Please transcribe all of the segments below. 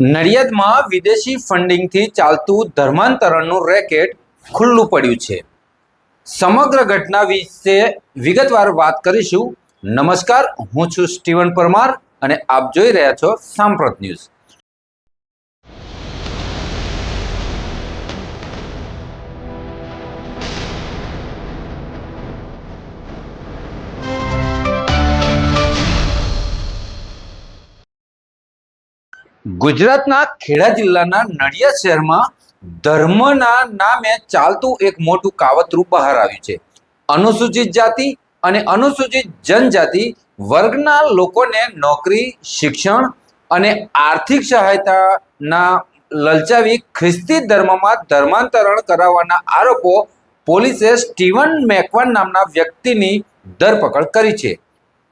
નડિયાદમાં વિદેશી ફંડિંગથી ચાલતું ધર્માંતરણનું રેકેટ ખુલ્લું પડ્યું છે. સમગ્ર ઘટના વિશે વિગતવાર વાત કરીશું. નમસ્કાર, હું છું સ્ટીવન પરમાર અને આપ જોઈ રહ્યા છો સાંપ્રત ન્યૂઝ. ગુજરાતના ખેડા જિલ્લાના નડિયાદ શહેરમાં ધર્મના નામે ચાલતું એક મોટું કાવતરું બહાર આવ્યું છે. અનુસૂચિત જાતિ અને અનુસૂચિત જનજાતિ વર્ગના લોકોને નોકરી, શિક્ષણ અને આર્થિક સહાયતાના લલચાવી ખ્રિસ્તી ધર્મમાં ધર્માંતરણ કરાવવાના આરોપો પોલીસે સ્ટીવન મેકવાન નામના વ્યક્તિની ધરપકડ કરી છે.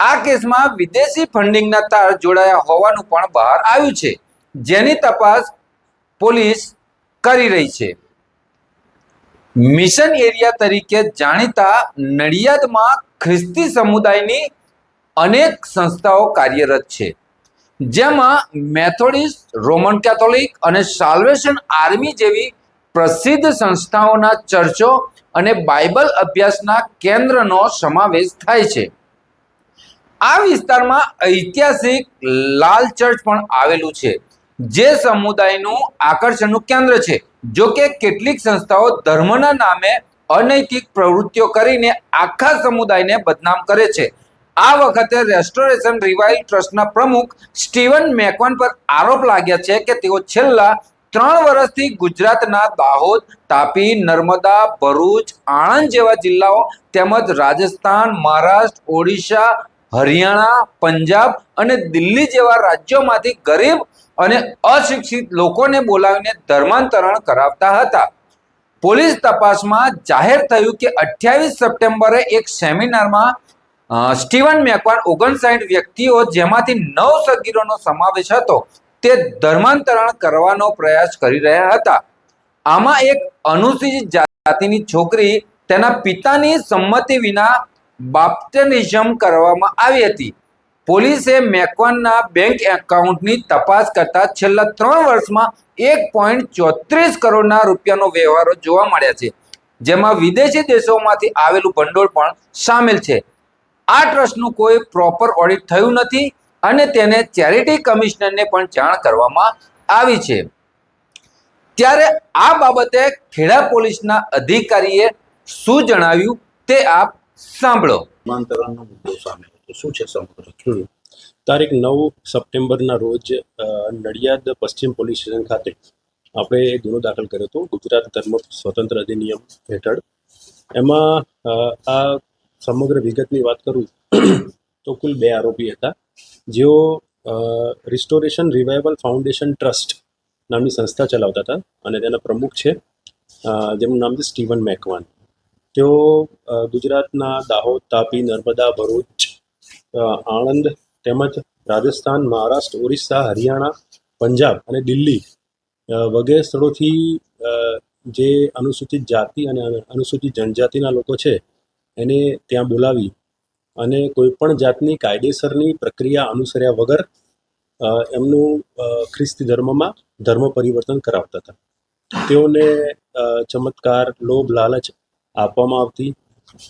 આ કેસમાં વિદેશી ફંડિંગના તાર જોડાયા હોવાનું પણ બહાર આવ્યું છે. જેની તપાસ પોલીસ કરી રહી છે. મિશન એરિયા તરીકે જાણીતા નડિયાદમાં ખ્રિસ્તી સમુદાયની અનેક સંસ્થાઓ કાર્યરત છે. જેમાં મેથોડિસ્ટ, રોમન કેથોલિક અને સાલ્વેશન આર્મી જેવી પ્રસિદ્ધ સંસ્થાઓના ચર્ચો અને બાઇબલ અભ્યાસના કેન્દ્રનો સમાવેશ થાય છે. આ વિસ્તારમાં ઐતિહાસિક લાલ ચર્ચ પણ આવેલું છે. જે સમુદાયનું આકર્ષણનું કેન્દ્ર છે. જો કે કેટલીક સંસ્થાઓ ધર્મના નામે અનૈતિક પ્રવૃત્તિઓ કરીને આખા સમુદાયને બદનામ કરે છે. આ વખતે રેસ્ટોરેશન રિવાઇલ ટ્રસ્ટના પ્રમુખ સ્ટીવન મેકવન પર આરોપ લાગ્યા છે કે તેઓ છેલ્લા ત્રણ વર્ષથી ગુજરાતના દાહોદ, તાપી, નર્મદા, ભરૂચ, આણંદ જેવા જિલ્લાઓ તેમજ રાજસ્થાન, મહારાષ્ટ્ર, ઓડિશા, હરિયાણા, પંજાબ અને દિલ્હી જેવા રાજ્યોમાંથી ગરીબ અને અશિક્ષિત લોકોને બોલાવીને ધર્માંતરણ કરાવતા હતા. પોલીસ તપાસમાં જાહેર થયું કે અઠ્યાવીસ સપ્ટેમ્બરે એક સેમિનારમાં સ્ટીવન મેકવાન ઓગણસાઠ વ્યક્તિઓ જેમાંથી નવ સગીરોનો સમાવેશ હતો, તે ધર્માંતરણ કરવાનો પ્રયાસ કરી રહ્યા હતા. આમાં એક અનુસૂચિત જાતિની છોકરી તેના પિતાની સંમતિ વિના બાપ્ટનિઝમ કરવામાં આવી હતી. પોલીસે મેકવાનના બેંક એકાઉન્ટની તપાસ કરતા છેલ્લા ત્રણ વર્ષમાં એક પોઈન્ટ ચોત્રીસ કરોડના રૂપિયાનો વ્યવહારો જોવા મળ્યા છે. જેમાં વિદેશી દેશોમાંથી આવેલું ભંડોળ પણ સામેલ છે. આ ટ્રસ્ટનું કોઈ પ્રોપર ઓડિટ થયું નથી અને તેને ચેરિટી કમિશનરને પણ જાણ કરવામાં આવી છે. ત્યારે આ બાબતે ખેડા પોલીસના અધિકારીએ શું જણાવ્યું તે આપ સાંભળો. સામે. શું છે સમગ્ર તારીખ નવ સપ્ટેમ્બરના રોજ નડિયાદ પશ્ચિમ પોલીસ સ્ટેશન ખાતે આપણે ગુનો દાખલ કર્યો હતો ગુજરાત ધર્મ સ્વતંત્ર અધિનિયમ હેઠળ. એમાં આ સમગ્ર વિગતની વાત કરું તો કુલ બે આરોપી હતા, જેઓ રિસ્ટોરેશન રિવાઇવલ ફાઉન્ડેશન ટ્રસ્ટ નામની સંસ્થા ચલાવતા હતા અને તેના પ્રમુખ છે જેમનું નામ છે સ્ટીવન મેકવાન. તેઓ ગુજરાતના દાહોદ તાપી નર્મદા ભરૂચ આણંદ તેમજ રાજસ્થાન, મહારાષ્ટ્ર, ઓરિસ્સા, હરિયાણા, પંજાબ અને દિલ્હી વગેરે સ્થળોથી જે અનુસૂચિત જાતિ અને અનુસૂચિત જનજાતિના લોકો છે, એને ત્યાં બોલાવી અને કોઈપણ જાતની કાયદેસરની પ્રક્રિયા અનુસર્યા વગર એમનું ખ્રિસ્તી ધર્મમાં ધર્મ પરિવર્તન કરાવતા હતા. તેઓને ચમત્કાર, લોભ, લાલચ આપવામાં આવતી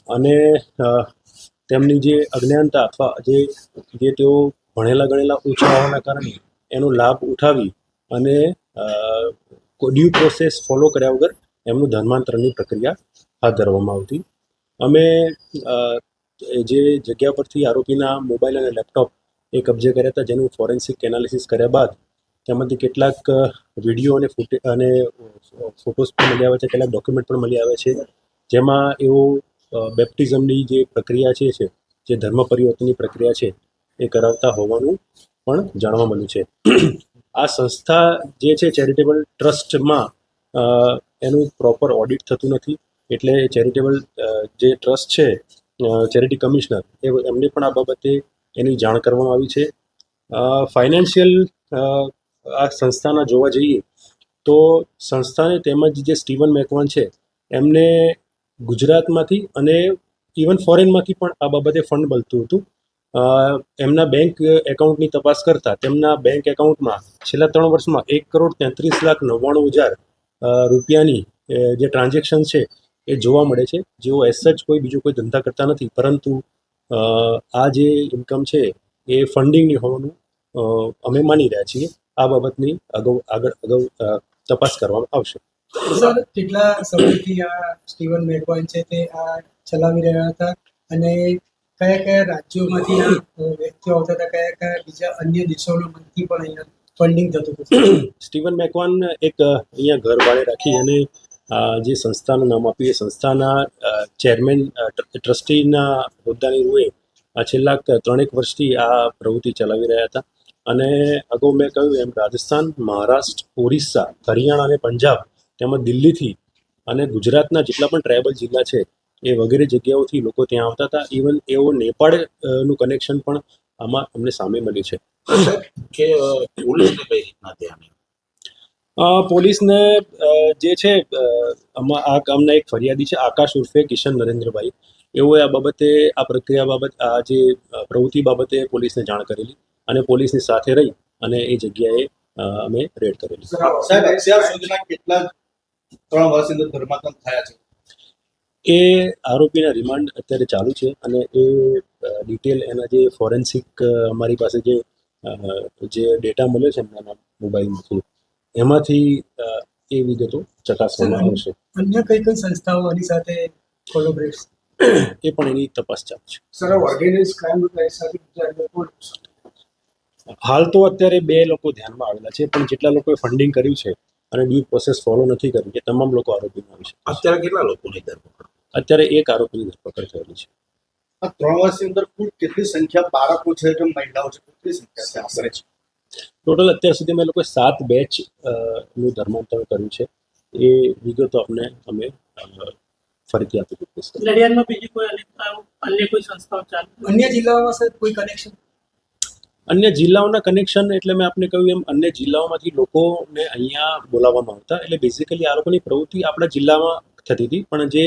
અને તેમની જે અજ્ઞાનતા અથવા જે જે તેઓ ભણેલા ગણેલા ઓછા હોવાના કારણે એનો લાભ ઉઠાવી અને ડ્યુ પ્રોસેસ ફોલો કર્યા વગર એમનું ધર્માંતરણની પ્રક્રિયા હાથ ધરવામાં આવતી. અમે જે જગ્યા પરથી આરોપીના મોબાઈલ અને લેપટોપ એ કબજે કર્યા હતા, જેનું ફોરેન્સિક એનાલિસિસ કર્યા બાદ તેમાંથી કેટલાક વીડિયો અને ફૂટે અને ફોટોસ પણ મળી આવે છે, કેટલાક ડોક્યુમેન્ટ પણ મળી આવ્યા છે. જેમાં એઓ બેપ્ટિઝમની જે પ્રક્રિયા છે છે, જે ધર્મ પરિવર્તનની પ્રક્રિયા છે, એ કરાવતા હોવાનું પણ જાણવા મળ્યું છે. આ સંસ્થા જે છે, ચેરિટેબલ ટ્રસ્ટમાં એનું પ્રોપર ઓડિટ થતું નથી. એટલે ચેરિટેબલ જે ટ્રસ્ટ છે ચેરિટી કમિશનર, એ એમને પણ આ બાબતે એની જાણ કરવામાં આવી છે. ફાઇનાન્શિયલ આ સંસ્થાના જોવા જઈએ, તો સંસ્થાને તેમજ જે સ્ટીવન મેકવાન છે, એમને ગુજરાતમાંથી અને ઇવન ફોરેનમાંથી પણ આ બાબતે ફંડ મળતું હતું. એમના બેંક એકાઉન્ટની તપાસ કરતા તેમના બેંક એકાઉન્ટમાં છેલ્લા ત્રણ વર્ષમાં એક કરોડ તેત્રીસ લાખ નવ્વાણું હજાર રૂપિયાની જે ટ્રાન્ઝેક્શન છે એ જોવા મળે છે. જેઓ એસ સચ કોઈ બીજો કોઈ ધંધા કરતા નથી. પરંતુ આ જે ઇન્કમ છે એ ફંડિંગની હોવાનું અમે માની રહ્યા છીએ. આ બાબતની અગાઉ આગળ અગાઉ તપાસ કરવામાં આવશે. સર, કેટલા સમયથી આ સ્ટીવન મેકવાન છે તે આ ચલાવી રહ્યા હતા? અને કયા કયા રાજ્યોમાંથી આ વ્યક્તિઓ આવતા હતા? કયા કયા બીજા અન્ય દેશોમાંથી પણ અહીંયા ફંડિંગ થતું હતું? સ્ટીવન મેકવાન એક અહીંયા ઘર ભાડે રાખી અને જે સંસ્થાનું નામ આપ્યું, એ સંસ્થાના ચેરમેન ટ્રસ્ટીના હોદ્દાની રૂએ છેલ્લા ત્રણેક વર્ષથી આ પ્રવૃત્તિ ચલાવી રહ્યા હતા. અને અગાઉ મેં કહ્યું એમ, રાજસ્થાન, મહારાષ્ટ્ર, ઓરિસ્સા, હરિયાણા અને પંજાબ તેમજ દિલ્હીથી અને ગુજરાતના જેટલા પણ ટ્રાઇબલ જિલ્લા છે એ વગેરે જગ્યાઓથી લોકો ત્યાં આવતા હતા. ઇવન એવો નેપાળનું કનેક્શન પણ આમાં અમને સામે મળ્યું છે. કે પોલીસને કઈ રીતના ધ્યાન પોલીસને જે છે આમાં આ કામના એક ફરિયાદી છે આકાશ ઉર્ફે કિશન નરેન્દ્રભાઈ. એઓએ આ બાબતે આ પ્રક્રિયા બાબત આ જે પ્રવૃત્તિ બાબતે પોલીસને જાણ કરેલી અને પોલીસની સાથે રહી અને એ જગ્યાએ અમે રેડ કરેલી. સાહેબ અત્યાર સુધીના કેટલા ત્રણ વર્ષની અંદર ધર્માંતર થયા છે. એ આરોપીના રિમાન્ડ અત્યારે ચાલુ છે અને એ ડિટેલ એના જે ફોરેન્સિક અમારી પાસે જે અ, જે ડેટા મળ્યો છે એમના મોબાઈલમાંથી એમાંથી એ વિગતો ચકાસવામાં આવશે. અન્ય કઈ કઈ સંસ્થાઓ આની સાથે કોલોબરેટ એ પણ એની તપાસ ચાલુ છે. સર ઓર્ગેનાઇઝ ક્રાઇમ સાથે હાલ તો અત્યારે બે લોકો ધ્યાનમાં આવેલા છે પણ જેટલા લોકોએ ફંડિંગ કર્યું છે અને ડ્યુ પ્રોસેસ ફોલો નથી કરી એ તમામ લોકો આરોપીમાં આવી છે. અત્યારે કેટલા લોકોની ધરપકડ? અત્યારે એક આરોપીની ધરપકડ થયેલી છે. આ ત્રણ વર્ષની અંદર કુલ કેટલી સંખ્યા બાળકો છે કે મહિલાઓ છે? કેટલી સંખ્યા છે આશરે? છે ટોટલ અત્યાર સુધી અમે લોકોએ સાત બેચનું ધર્માંતર કર્યું છે. એ વિગતો આપને અમે ફરીથી આપી દીધી નડિયાદમાં બીજી કોઈ અન્ય અન્ય કોઈ સંસ્થાઓ ચાલુ અન્ય જિલ્લાઓમાં સર કોઈ કનેક્શન અન્ય જિલ્લાઓના કનેક્શન એટલે મેં આપને કહ્યું એમ, અન્ય જિલ્લાઓમાંથી લોકોને અહીંયા બોલાવવામાં આવતા. એટલે બેઝિકલી આ લોકોની પ્રવૃત્તિ આપણા જિલ્લામાં થતી હતી. પણ જે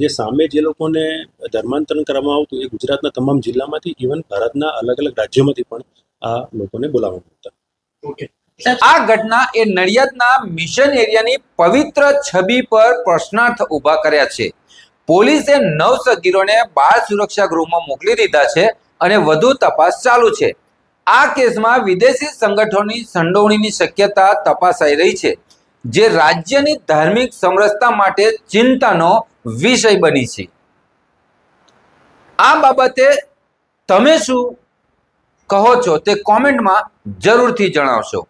જે સામે જે લોકોને ધર્માંતરણ કરવામાં આવતું એ ગુજરાતના તમામ જિલ્લામાંથી ઇવન ભારતના અલગ અલગ રાજ્યોમાંથી પણ આ લોકોને બોલાવવામાં આવતા. ઓકે. આ ઘટના એ નડિયાદના મિશન એરિયાની પવિત્ર છબી પર પ્રશ્નાર્થ ઊભા કર્યા છે. પોલીસે નવ સગીરોને બાળ સુરક્ષા ગૃહમાં મોકલી દીધા છે. અને વધુ તપાસ ચાલુ છે. આ કેસમાં વિદેશી સંગઠનોની સંડોવણીની શક્યતા તપાસાઈ રહી છે, જે રાજ્યની ધાર્મિક સમરસતા માટે ચિંતાનો વિષય બની છે. આ બાબતે તમે શું કહો છો તે કોમેન્ટમાં જરૂરથી જણાવશો.